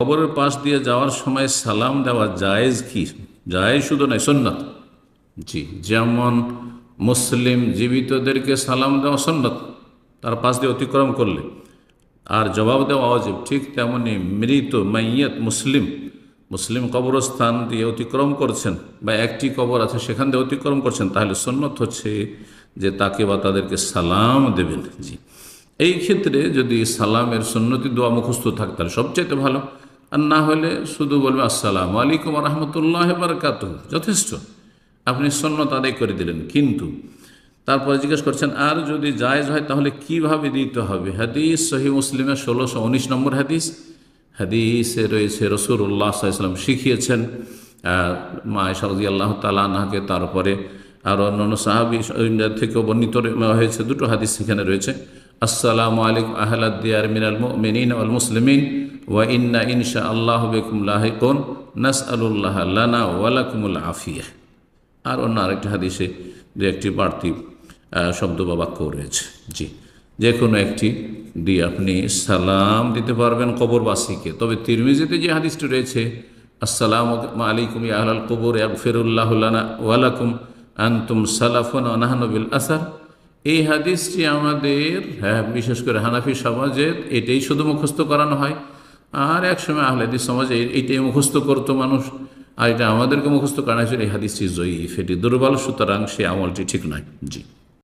কবরের পাশ দিয়ে যাওয়ার সময় সালাম দেওয়া জায়েজ কি? জায়েজ শুধু নয় সন্ন্যত জি, যেমন মুসলিম জীবিতদেরকে সালাম দেওয়া সন্ন্যত তার পাশ দিয়ে অতিক্রম করলে। আর জবাব দেওয়া অজীব, ঠিক তেমনি মৃত, মাইয়াত মুসলিম মুসলিম কবরস্থান দিয়ে অতিক্রম করছেন বা একটি কবর আছে সেখান দিয়ে অতিক্রম করছেন, তাহলে সন্ন্যত হচ্ছে যে তাকে বা তাদেরকে সালাম দেবেন। জি। এই ক্ষেত্রে যদি সালামের সন্ন্যতি দোয়া মুখস্থ থাকে, তাহলে সবচাইতে ভালো। আর না হলে শুধু বলবে, আসসালাম আলাইকুম রহমতুল্লাহ বারকাত যথেষ্ট। আপনি সন্ন্যত আদায় করে দিলেন। কিন্তু তারপরে জিজ্ঞেস করছেন, আর যদি জায়েজ হয়, তাহলে কীভাবে দিতে হবে? হাদিস, সহি মুসলিমে ষোলোশো উনিশ নম্বর হাদিস। হাদিসে রয়েছে রসুল্লাহ সাল্লাম শিখিয়েছেন মা সারদি আল্লাহ তালাকে তারপরে আর অন্যান্য সাহাবি থেকেও বর্ণিত হয়েছে। দুটো হাদিস সেখানে রয়েছে। আসসালামু আলাইকুম আহলাদ্দিয়ার মিনাল মিনিন আল মুসলিমিন ওয়া ইন্না ইনশা আল্লাহ বেকুম লাহিকুন নাস আলুল্লাহ লানা ওয়ালাকুমুল আফিয়া আর অন্য আরেকটি হাদিসে দু একটি বাড়তি শব্দ বা বাক্য রয়েছে। জি যে কোনো একটি দিয়ে আপনি সালাম দিতে পারবেন কবরবাসীকে। তবে তিরমিজিতে যে হাদিসটি রয়েছে, আসসালাম আলাইকুম আহলাল কবর ফেরুল্লাহ ওয়ালাকুম আন্তুম সালাফুন আনাহানবিল আসার। এই হাদিসটি আমাদের হ্যাঁ বিশেষ করে হানাফি সমাজের এটাই শুধু মুখস্থ করানো হয়। আর একসময় আহলাদি সমাজে এইটাই মুখস্থ করতো মানুষ। আর এটা আমাদেরকে মুখস্থ করানো হয়েছিল, এই হাদিসটি জয়ীফ, এটি দুর্বল, সুতরাং সে আমলটি ঠিক নয়। জি।